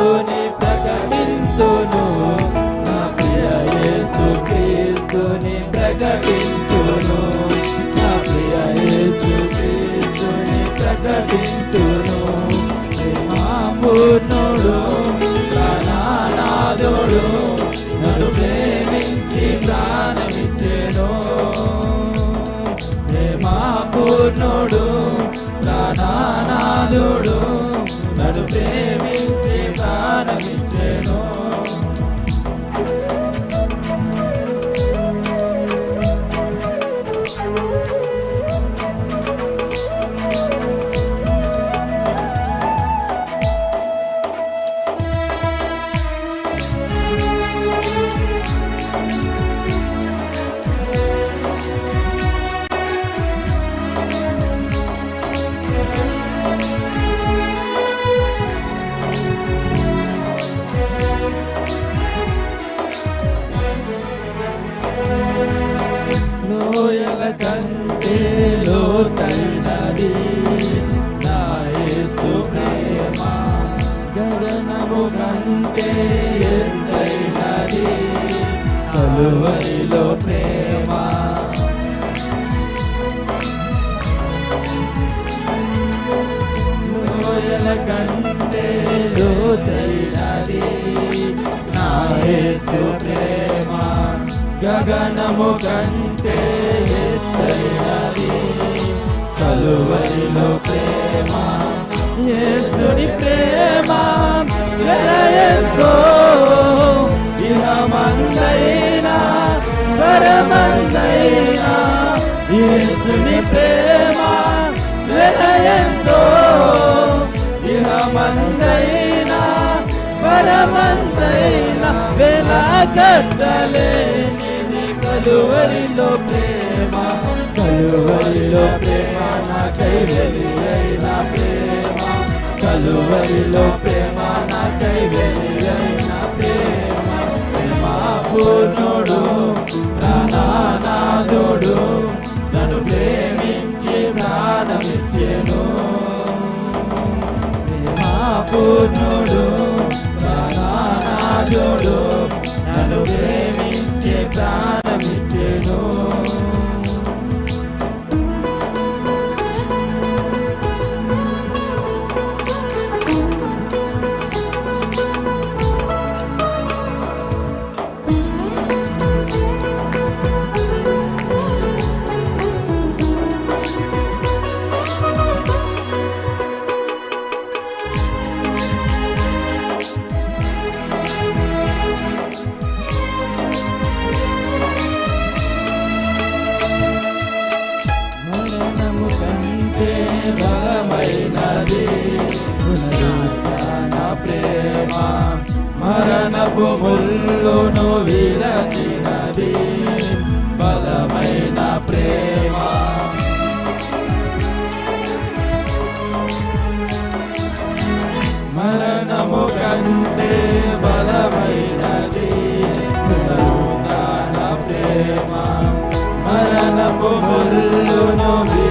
క్రీస్తుని ప్రకటింతును నా ప్రియ యేసు క్రీస్తుని ప్రకటింతును నా ప్రియ యేసు క్రీస్తుని ప్రకటింతును ప్రేమాపూర్ణుడు ప్రాణనాథుడు నన్ను ప్రేమించి ప్రాణమిచ్చేను. ప్రేమాపూర్ణుడు ప్రాణానాథుడు నన్ను ప్రేమి లోతైనది నా యేసు ప్రేమ గగనము కంటే ఎత్తైనది కలువరిలో ప్రేమ. లోయల కంటే లోతైనది నా యేసు ప్రేమ గగనము కంటే కలువరిలో ప్రేమ యేసుని ప్రేమ వెలయంతో ఇహమందైనా పరమందైనా యేసుని ప్రేమ వెలయంతో ఇహమందైనా పరమందైనా వెలగట్టలేనిది కలువరిలో ప్రేమ. కలువరిలో ప్రేమ నాకై వెలియైన ప్రేమ. కలువరిలో ప్రేమ నాకై వెలియైన ప్రేమ. ప్రేమ పూర్ణుడు ప్రాణనాథుడు నన్ను ప్రేమించి ప్రాణమిచ్చేను. పూర్ణుడు ప్రాణనాథుడు మరణపు ముల్లును విరచినది. బలమైన ప్రేమ. మరణము కంటే బలమైనది. ప్రేమ. మరణపు ముల్లును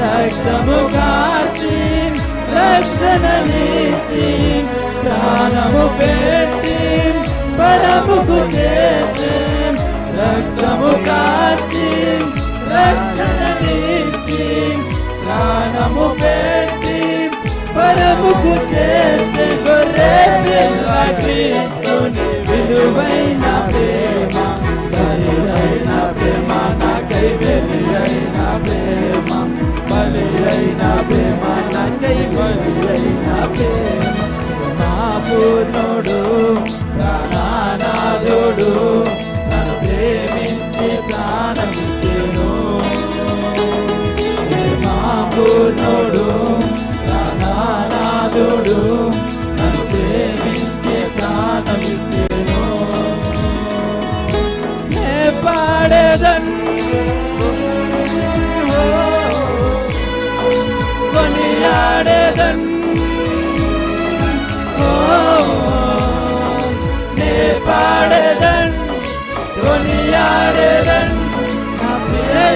రక్తము కాచి రక్షణనిచ్చి దానము పెట్టి పరముకు చేతి రక్తము కాచి రక్షణనిచ్చి ప్రాణము పెట్టి పరముకు చేతి పూర్ణుడు ప్రాణనాథుడు నన్ను ప్రేమించి ప్రాణమిచ్చెను. మా పూర్ణుడు ప్రాణనాథుడు నన్ను ప్రేమించి ప్రాణమిచ్చెను. నే పాడేదన్ కొనియాడేదన్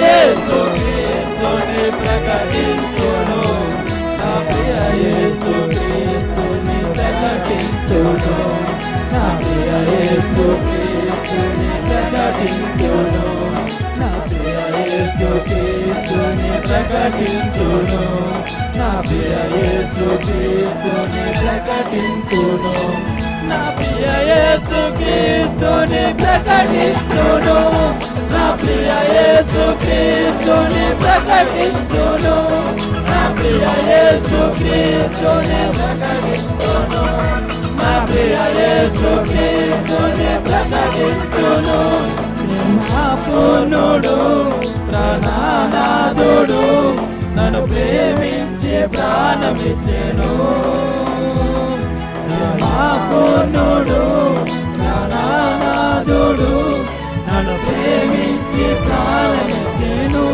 యేసుక్రీస్తుని ప్రకటించును నా ప్రియ యేసుక్రీస్తుని ప్రకటించును నా ప్రియ యేసుక్రీస్తుని ప్రకటించును నా ప్రియ యేసుక్రీస్తుని ప్రకటించును నా ప్రియ యేసుక్రీస్తుని ప్రకటించును నా ప్రియ యేసుక్రీస్తుని ప్రకటించును. Kristo ni mtakatifu, maji ya Yesu Kristo ni mtakatifu, maji ya Yesu Kristo ni mtakatifu, mafunudu prananadudu నన్ను ప్రేమించి ప్రాణమిచ్చెను మాపునుడు మధ్య కాలమెను